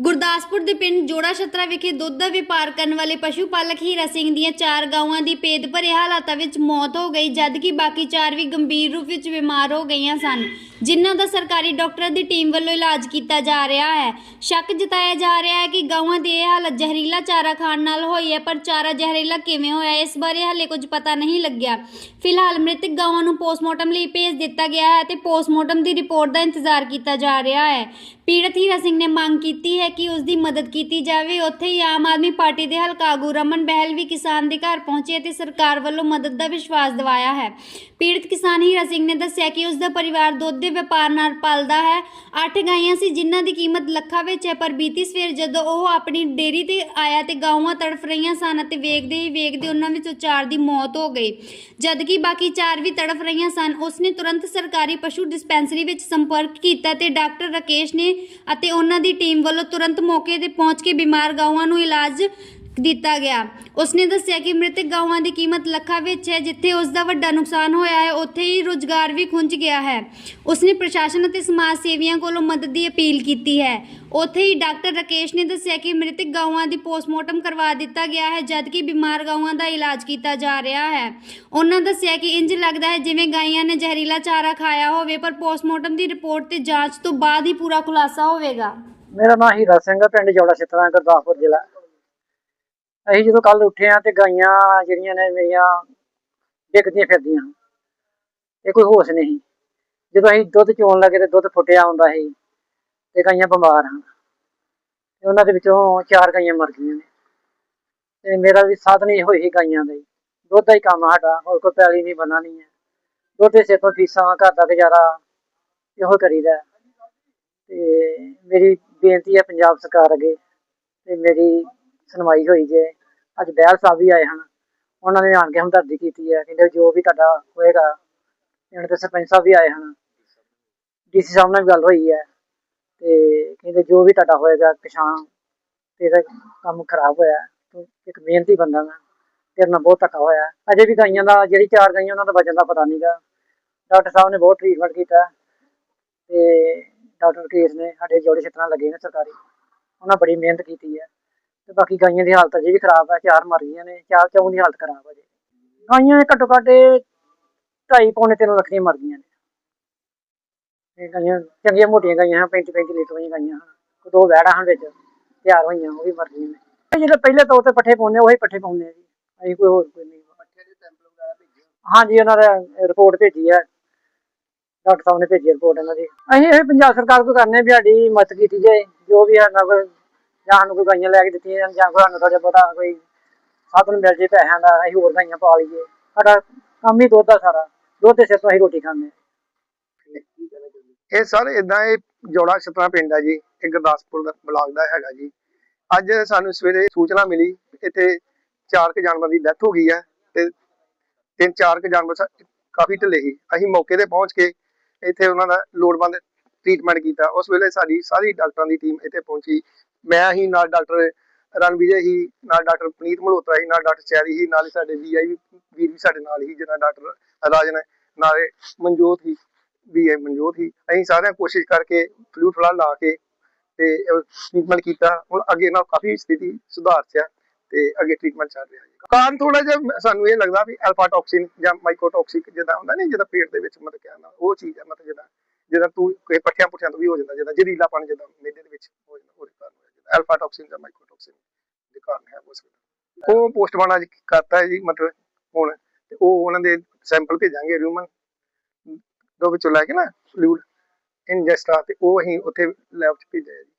ਗੁਰਦਾਸਪੁਰ ਦੇ ਪਿੰਡ ਜੋੜਾ ਛਤਰਾ ਵਿਖੇ ਦੁੱਧ ਦਾ ਵਪਾਰ ਕਰਨ ਵਾਲੇ ਪਸ਼ੂ ਪਾਲਕ ਹੀਰਾ ਸਿੰਘ ਦੀਆਂ ਚਾਰ ਗਾਵਾਂ ਦੀ ਪੇਟ ਭਰੇ ਹਾਲਾਤਾਂ ਵਿੱਚ ਮੌਤ ਹੋ ਗਈ, ਜਦਕਿ ਬਾਕੀ ਚਾਰ ਵੀ ਗੰਭੀਰ ਰੂਪ ਵਿੱਚ ਬਿਮਾਰ ਹੋ ਗਈਆਂ ਸਨ, ਜਿਨ੍ਹਾਂ ਦਾ ਸਰਕਾਰੀ ਡਾਕਟਰਾਂ ਦੀ ਟੀਮ ਵੱਲੋਂ ਇਲਾਜ ਕੀਤਾ ਜਾ ਰਿਹਾ ਹੈ। ਸ਼ੱਕ ਜਤਾਇਆ ਜਾ ਰਿਹਾ ਹੈ ਕਿ ਗਾਵਾਂ ਦੀ ਇਹ ਹਾਲਤ ਜ਼ਹਿਰੀਲਾ ਚਾਰਾ ਖਾਣ ਨਾਲ ਹੋਈ ਹੈ, ਪਰ ਚਾਰਾ ਜ਼ਹਿਰੀਲਾ ਕਿਵੇਂ ਹੋਇਆ, ਇਸ ਬਾਰੇ ਹਾਲੇ ਕੁਝ ਪਤਾ ਨਹੀਂ ਲੱਗਿਆ। ਫਿਲਹਾਲ ਮ੍ਰਿਤਕ ਗਾਵਾਂ ਨੂੰ ਪੋਸਟਮਾਰਟਮ ਲਈ ਭੇਜ ਦਿੱਤਾ ਗਿਆ ਹੈ ਤੇ ਪੋਸਟਮਾਰਟਮ ਦੀ ਰਿਪੋਰਟ ਦਾ ਇੰਤਜ਼ਾਰ ਕੀਤਾ ਜਾ ਰਿਹਾ ਹੈ। ਪੀੜਤ ਹੀਰਾ ਸਿੰਘ ਨੇ ਮੰਗ ਕੀਤੀ ਹੈ ਕਿ ਉਸ ਦੀ ਮਦਦ ਕੀਤੀ ਜਾਵੇ। ਉੱਥੇ ਹੀ ਆਮ ਆਦਮੀ ਪਾਰਟੀ ਦੇ ਹਲਕਾ ਆਗੂ ਰਮਨ ਬਹਿਲ ਵੀ ਕਿਸਾਨ ਦੇ ਘਰ ਪਹੁੰਚੇ ਅਤੇ ਸਰਕਾਰ ਵੱਲੋਂ ਮਦਦ ਦਾ ਵਿਸ਼ਵਾਸ ਦਿਵਾਇਆ ਹੈ। ਪੀੜਤ ਕਿਸਾਨ ਹੀਰਾ ਸਿੰਘ ਨੇ ਦੱਸਿਆ ਕਿ ਉਸ ਦਾ ਪਰਿਵਾਰ ਦੁੱਧ ਦੇ ਵਪਾਰ ਨਾਲ ਪਲਦਾ ਹੈ। ਅੱਠ ਗਾਈਆਂ ਸੀ, ਜਿਨ੍ਹਾਂ ਦੀ ਕੀਮਤ ਲੱਖਾਂ ਵਿੱਚ ਹੈ, ਪਰ ਬੀਤੀ ਸਵੇਰ ਜਦੋਂ ਉਹ ਆਪਣੀ ਡੇਅਰੀ ਤੇ ਆਇਆ ਤੇ ਗਾਵਾਂ ਤੜਫ ਰਹੀਆਂ ਸਨ ਅਤੇ ਵੇਖਦੇ ਹੀ ਵੇਖਦੇ ਉਹਨਾਂ ਵਿੱਚੋਂ ਚਾਰ ਦੀ ਮੌਤ ਹੋ ਗਈ। ਜਦਕਿ ਬਾਕੀ ਚਾਰ ਵੀ ਤੜਫ ਰਹੀਆਂ ਸਨ ਉਸ ਨੇ ਤੁਰੰਤ ਸਰਕਾਰੀ ਪਸ਼ੂ ਡਿਸਪੈਂਸਰੀ ਵਿੱਚ ਸੰਪਰਕ ਕੀਤਾ ਤੇ ਡਾਕਟਰ ਰਾਕੇਸ਼ ਨੇ ਅਤੇ ਉਹਨਾਂ ਦੀ ਟੀਮ ਵੱਲੋਂ ਤੁਰੰਤ ਮੌਕੇ ਤੇ ਪਹੁੰਚ ਕੇ ਬਿਮਾਰ ਗਾਵਾਂ ਨੂੰ ਇਲਾਜ ਦਿੱਤਾ ਗਿਆ। ਉਸਨੇ ਦੱਸਿਆ ਕਿ ਮ੍ਰਿਤਕ ਗਾਵਾਂ ਦੀ ਕੀਮਤ ਲੱਖਾਂ ਵਿੱਚ ਹੈ, ਜਿੱਥੇ ਉਸ ਦਾ ਵੱਡਾ ਨੁਕਸਾਨ ਹੋਇਆ ਹੈ, ਉੱਥੇ ਹੀ ਰੁਜ਼ਗਾਰ ਵੀ ਖੁੰਝ ਗਿਆ ਹੈ। ਉਸਨੇ ਪ੍ਰਸ਼ਾਸਨ ਅਤੇ ਸਮਾਜ ਸੇਵੀਆਂ ਕੋਲੋਂ ਮਦਦ ਦੀ ਅਪੀਲ ਕੀਤੀ ਹੈ। ਉੱਥੇ ਹੀ ਡਾਕਟਰ ਰਾਕੇਸ਼ ਨੇ ਦੱਸਿਆ ਕਿ ਮ੍ਰਿਤਕ ਗਾਵਾਂ ਦੀ ਪੋਸਟਮਾਰਟਮ ਕਰਵਾ ਦਿੱਤਾ ਗਿਆ ਹੈ, ਜਦਕਿ ਬਿਮਾਰ ਗਾਵਾਂ ਦਾ ਇਲਾਜ ਕੀਤਾ ਜਾ ਰਿਹਾ ਹੈ। ਉਹਨਾਂ ਦੱਸਿਆ ਕਿ ਇੰਜ ਲੱਗਦਾ ਹੈ ਜਿਵੇਂ ਗਾਈਆਂ ਨੇ ਜ਼ਹਿਰੀਲਾ ਚਾਰਾ ਖਾਇਆ ਹੋਵੇ, ਪਰ ਪੋਸਟਮਾਰਟਮ ਦੀ ਰਿਪੋਰਟ ਤੇ ਜਾਂਚ ਤੋਂ ਬਾਅਦ ਹੀ ਪੂਰਾ ਖੁਲਾਸਾ ਹੋਵੇਗਾ। ਮੇਰਾ ਨਾਮ ਹੀਰਾ ਸਿੰਘ ਹੈ, ਪਿੰਡ ਜੋੜਾ ਛਿੱਤਰਾ ਗੁਰਦਾਸਪੁਰ ਜ਼ਿਲ੍ਹਾ। ਅਸੀਂ ਜਦੋਂ ਕੱਲ ਉੱਠੇ ਆ ਤੇ ਗਾਈਆਂ ਜਿਹੜੀਆਂ ਨੇ ਮੇਰੀਆਂ ਡਿੱਗਦੀਆਂ ਫਿਰਦੀਆਂ। ਇਹ ਕੋਈ ਹੋਸ਼ ਨਹੀਂ। ਜਦੋਂ ਅਸੀਂ ਦੁੱਧ ਚੋਣ ਲੱਗੇ ਤੇ ਦੁੱਧ ਫੁੱਟਿਆ ਹੁੰਦਾ ਸੀ ਤੇ ਗਾਈਆਂ ਬਿਮਾਰ ਹਨ। ਤੇ ਉਹਨਾਂ ਦੇ ਵਿੱਚੋਂ ਚਾਰ ਗਾਈਆਂ ਮਰ ਗਈਆਂ ਨੇ। ਤੇ ਮੇਰਾ ਵੀ ਸਾਧਨ ਹੀ ਹੋਈ ਸੀ ਗਾਈਆਂ ਦਾ ਹੀ। ਦੁੱਧ ਦਾ ਹੀ ਕੰਮ ਸਾਡਾ, ਹੋਰ ਕੋਈ ਪੈਲੀ ਨਹੀਂ ਬਣਾ ਨਹੀਂ ਹੈ। ਦੁੱਧ ਦੇ ਸਿਰ ਤੋਂ ਫੀਸਾਂ, ਘਰ ਦਾ ਗੁਜ਼ਾਰਾ ਇਹੋ ਕਰੀਦਾ ਤੇ ਮੇਰੀ ਬੇਨਤੀ ਹੈ ਪੰਜਾਬ ਸਰਕਾਰ ਅੱਗੇ ਤੇ ਮੇਰੀ ਸੁਣਵਾਈ ਹੋਈ ਜੇ ਅੱਜ ਬਹਿਲ ਸਾਹਿਬ ਵੀ ਆਏ ਹਨ। ਉਹਨਾਂ ਨੇ ਆਣ ਕੇ ਹਮਦਰਦੀ ਕੀਤੀ ਹੈ। ਕਹਿੰਦੇ ਜੋ ਵੀ ਤੁਹਾਡਾ ਹੋਏਗਾ, ਇਹਨਾਂ ਦੇ ਸਰਪੰਚ ਸਾਹਿਬ ਵੀ ਆਏ ਹਨ। ਡੀਸੀ ਸਾਹਿਬ ਨਾਲ ਵੀ ਗੱਲ ਹੋਈ ਹੈ। ਤੇ ਕਹਿੰਦੇ ਜੋ ਵੀ ਤੁਹਾਡਾ ਹੋਏਗਾ, ਕਿਸਾਨ ਤੇਰਾ ਕੰਮ ਖਰਾਬ ਹੋਇਆ ਤੂੰ ਇੱਕ ਮਿਹਨਤੀ ਬੰਦਾ ਨਾ ਤੇਰੇ ਨਾਲ ਬਹੁਤ ਧੱਕਾ ਹੋਇਆ ਅਜੇ ਵੀ ਗਾਈਆਂ ਦਾ, ਜਿਹੜੀ ਚਾਰ ਗਾਈਆਂ, ਉਹਨਾਂ ਦਾ ਵਜਨ ਦਾ ਪਤਾ ਨਹੀਂਗਾ। ਡਾਕਟਰ ਸਾਹਿਬ ਨੇ ਬਹੁਤ ਟ੍ਰੀਟਮੈਂਟ ਕੀਤਾ ਤੇ ਡਾਕਟਰ ਕੇਸ ਨੇ ਸਾਡੇ ਜੋੜੇ ਛਿੱਤਰਾਂ ਲੱਗੇ ਨੇ ਸਰਕਾਰੀ। ਉਹਨਾਂ ਬੜੀ ਮਿਹਨਤ ਕੀਤੀ ਹੈ। ਤੇ ਬਾਕੀ ਗਾਈਆਂ ਦੀ ਹਾਲਤ ਅਜੇ ਵੀ ਖਰਾਬ ਹੈ ਚਾਰ ਮਰ ਗਈਆਂ ਨੇ ਚਾਰ ਚੌਂ ਦੀ ਹਾਲਤ ਖਰਾਬ ਹੈ ਜੀ ਗਾਈਆਂ ਘੱਟੋ ਘੱਟ ਇਹ ਢਾਈ ਪੌਣੇ ਤਿੰਨ ਲੱਖ ਦੀਆਂ ਮਰ ਗਈਆਂ ਨੇ। ਇਹ ਗਾਈਆਂ ਚੰਗੀਆਂ ਮੋਟੀਆਂ ਗਾਈਆਂ 35 35 ਲੀਟਰ ਦੀਆਂ ਗਾਈਆਂ ਕੋਈ ਦੋ ਵਹਿੜਾਂ ਹਨ ਵਿੱਚ ਤਿਆਰ ਹੋਈਆਂ ਉਹ ਵੀ ਮਰ ਗਈਆਂ ਨੇ ਜਿਹੜੇ ਪਹਿਲੇ ਤੌਰ ਤੇ ਪੱਠੇ ਪਾਉਂਦੇ ਆ, ਉਹੀ ਪੱਠੇ ਪਾਉਂਦੇ ਆ ਜੀ। ਅਸੀਂ ਕੋਈ ਹੋਰ ਕੋਈ ਨਹੀਂ। ਪੱਠੇ ਦੇ ਸੈਂਪਲ ਵਗੈਰਾ ਭੇਜੇ ਹਾਂਜੀ ਉਹਨਾਂ ਦਾ ਰਿਪੋਰਟ ਭੇਜੀ ਹੈ ਡਾਕਟਰ ਸਾਹਿਬ ਨੇ ਭੇਜੀ ਰਿਪੋਰਟ ਇਹਨਾਂ ਦੀ। ਅਸੀਂ ਇਹ ਪੰਜਾਬ ਸਰਕਾਰ ਕੋ ਕਰਨੇ ਵੀ ਸਾਡੀ ਮਦਦ ਕੀਤੀ ਜਾਏ। ਜੋ ਵੀ ਸਾਡਾ ਕੋਈ ਜਾਂ ਸਾਨੂੰ ਕੋਈ ਗਾਈਆਂ ਲੈ ਕੇ ਦਿੱਤੀਆਂ ਜਾਣ ਜਾਂ ਕੋਈ ਸਾਨੂੰ ਥੋੜਾ ਬਹੁਤਾ ਕੋਈ ਸਾਧਨ ਮਿਲ ਜੇ ਪੈਸਿਆਂ ਦਾ, ਅਸੀਂ ਹੋਰ ਗਾਈਆਂ ਪਾ ਲਈਏ। ਸਾਡਾ ਕੰਮ ਹੀ ਦੁੱਧ ਦਾ ਸਾਰਾ, ਦੁੱਧ ਦੇ ਸਿਰ ਤੋਂ ਅਸੀਂ ਰੋਟੀ ਖਾਂਦੇ ਹਾਂ। ਇਹ ਸਰ ਇਦਾਂ ਇਹ ਜੋੜਾ ਛਤਰਾ ਪਿੰਡ ਹੈ ਜੀ ਇਹ ਗੁਰਦਾਸਪੁਰ ਦਾ ਬਲਾਕ ਦਾ ਹੈਗਾ ਜੀ। ਅੱਜ ਸਾਨੂੰ ਸਵੇਰੇ ਸੂਚਨਾ ਮਿਲੀ, ਇੱਥੇ ਚਾਰ ਕੁ ਜਾਨਵਰ ਦੀ ਡੈਥ ਹੋ ਗਈ ਹੈ ਤੇ ਤਿੰਨ ਚਾਰ ਕੁ ਜਾਨਵਰ ਸਾ- ਕਾਫੀ ਢਿੱਲੇ ਸੀ। ਅਸੀਂ ਮੌਕੇ ਤੇ ਪਹੁੰਚ ਕੇ ਇੱਥੇ ਉਹਨਾਂ ਦਾ ਲੋੜਵੰਦ ਟ੍ਰੀਟਮੈਂਟ ਕੀਤਾ। ਉਸ ਵੇਲੇ ਸਾਡੀ ਸਾਰੀ ਡਾਕਟਰਾਂ ਦੀ ਟੀਮ ਇੱਥੇ ਪਹੁੰਚੀ। ਮੈਂ ਹੀ ਨਾਲ ਡਾਕਟਰ ਰਣਵੀਰ ਹੀ, ਨਾਲ ਡਾਕਟਰ ਪਨੀਤ ਮਲਹੋਤਰਾ ਹੀ, ਨਾਲ ਡਾਕਟਰ ਚੈਰੀ ਹੀ, ਨਾਲ ਸਾਡੇ ਵੀਆਈ ਵੀਰ ਵੀ ਸਾਡੇ ਨਾਲ ਹੀ, ਜਿਹਨਾਂ ਡਾਕਟਰ ਰਾਜਨ ਨਾਲੇ ਮਨਜੋਤ ਹੀ, ਵੀ ਮਨਜੋਤ ਹੀ। ਅਸੀਂ ਸਾਰਿਆਂ ਕੋਸ਼ਿਸ਼ ਕਰਕੇ ਫਲੂ ਫਲਾ ਲਾ ਕੇ ਤੇ ਟ੍ਰੀਟਮੈਂਟ ਕੀਤਾ। ਹੁਣ ਅੱਗੇ ਨਾਲ ਕਾਫੀ ਸਥਿਤੀ ਸੁਧਾਰ ਚ ਹੈ ਤੇ ਅੱਗੇ ਟ੍ਰੀਟਮੈਂਟ ਚੱਲ ਰਿਹਾ ਹੈ ਕਾਰਨ ਥੋੜਾ ਜਿਹਾ ਸਾਨੂੰ ਇਹ ਲੱਗਦਾ ਵੀ ਅਲਫਾ ਟੌਕਸਿਨ ਜਾਂ ਮਾਈਕੋਟੌਕਸਿਕ ਜਿਹਦਾ ਹੁੰਦਾ ਨਹੀਂ ਜਿਹਦਾ ਪੇਟ ਦੇ ਵਿੱਚ ਮਤਲਬ ਕਹਿੰਦਾ ਉਹ ਚੀਜ਼ ਹੈ ਮਤਲਬ ਜਿਹਦਾ ਜਿਹਦਾ ਤੂੰ ਕੋਈ ਪੱਠਿਆਂ ਪੁੱਠਿਆਂ ਤੋਂ ਵੀ ਹੋ ਜਾਂਦਾ ਜਿਹਦਾ ਪਾਣੀ ਜਿਹਦਾ ਮੇਦੇ ਦੇ ਵਿੱਚ ਹੋ ਜਾਂਦਾ ਉਹਦੇ ਕਾਰਨ ਹੋ ਜਾਂਦਾ। ਅਲਫਾ ਟੌਕਸਿਨ ਜਾਂ ਮਾਈਕੋਟੌਕਸਿਨ ਦੇ ਕਾਰਨ ਹੈ ਉਸ ਵੇਲੇ ਉਹ ਪੋਸਟਮਾਰਟਮ ਅੱਜ ਕਰਤਾ ਜੀ, ਮਤਲਬ ਹੁਣ ਤੇ ਉਹ ਉਹਨਾਂ ਦੇ ਸੈਂਪਲ ਭੇਜਾਂਗੇ ਰਿਊਮਨ ਦੋ ਵਿੱਚੋਂ ਲੈ ਕੇ ਨਾ ਫਲੂਇਡ ਇਨਜੈਸਟਾ ਤੇ ਉਹ ਅਸੀਂ ਉੱਥੇ ਲੈਬ 'ਚ ਭੇਜਿਆ ਜੀ।